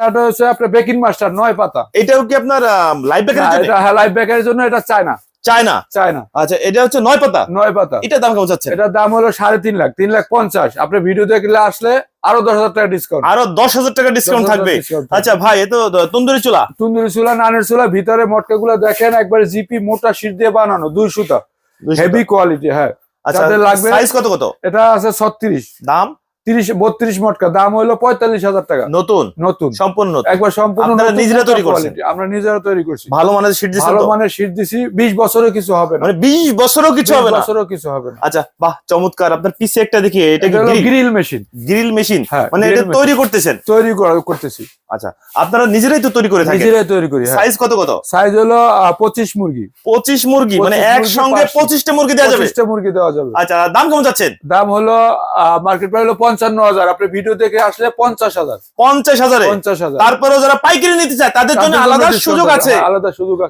এটা হচ্ছে আপনার বেকিং মাস্টার নয় পাতা। এটাও কি আপনার লাইভ বেকারের হ্যাঁ, জন্য? এটা হ্যাঁ লাইফ বেকারের জন্য এটা চায়না। চায়না? চায়না। আচ্ছা এটা হচ্ছে নয় পাতা? নয় পাতা। এটার দাম কেমন এটার দাম হলো সাড়ে তিন লাখ তিন লাখ পঞ্চাশ। আপনি ভিডিও দেখলে আসলে আরও দশ হাজার টাকা ডিসকাউন্ট আরও দশ হাজার টাকা ডিসকাউন্ট থাকবে। আচ্ছা ভাই এ তো তন্দুরি চুলা। তুন্দুরি চুলা নানের চুলা ভিতরে মটকা গুলো দেখেন একবার জিপি মোটা শীট দিয়ে বানানো দুই সুতা। হেভি কোয়ালিটি হ্যাঁ। আচ্ছা লাগবে- সাইজ কত কত? এটা আছে ছত্রিশ। দাম? তিরিশ বত্রিশ মটকা দাম হলো পঁয়তাল্লিশ হাজার টাকা। নতুন? নতুন। সম্পূর্ণ। একবার সম্পূর্ণ নিজেরা তৈরি করছেন? আমরা নিজেরা তৈরি করছি। ভালো মানের শীট দিচ্ছি ভালো মানের শীট দিছি বিশ বছরও কিছু হবে না। মানে বিশ বছরও কিছু হবে না? বছরও কিছু হবে না। আচ্ছা বাহ চমৎকার। আপনার পিছে একটা দেখি এটা কি গ্রিল মেশিন গ্রিল মেশিন মানে এটা তৈরি করতেছেন? তৈরি করতেছি। আচ্ছা আপনারা নিজেরাই তো তৈরি করে থাকেন। নিজেরাই তৈরি করি হ্যাঁ। সাইজ কত কত? সাইজ হলো পঁচিশ মুরগি। পঁচিশ মুরগি মানে 25 একসঙ্গে মুরগি, পঁচিশটা মুরগি দেওয়া যাবে? মুরগি দেওয়া যাবে। আচ্ছা দাম কেমন যাচ্ছেন? দাম হলো মার্কেট প্রাইস হলো পঞ্চান্ন হাজার। আপনি ভিডিও দেখে আসলে পঞ্চাশ হাজার। পঞ্চাশ হাজারে? পঞ্চাশ হাজার। তারপরেও যারা পাইকারি নিতে চায় তাদের জন্য আলাদা সুযোগ আছে। হ্যাঁ, আলাদা সুযোগ আছে।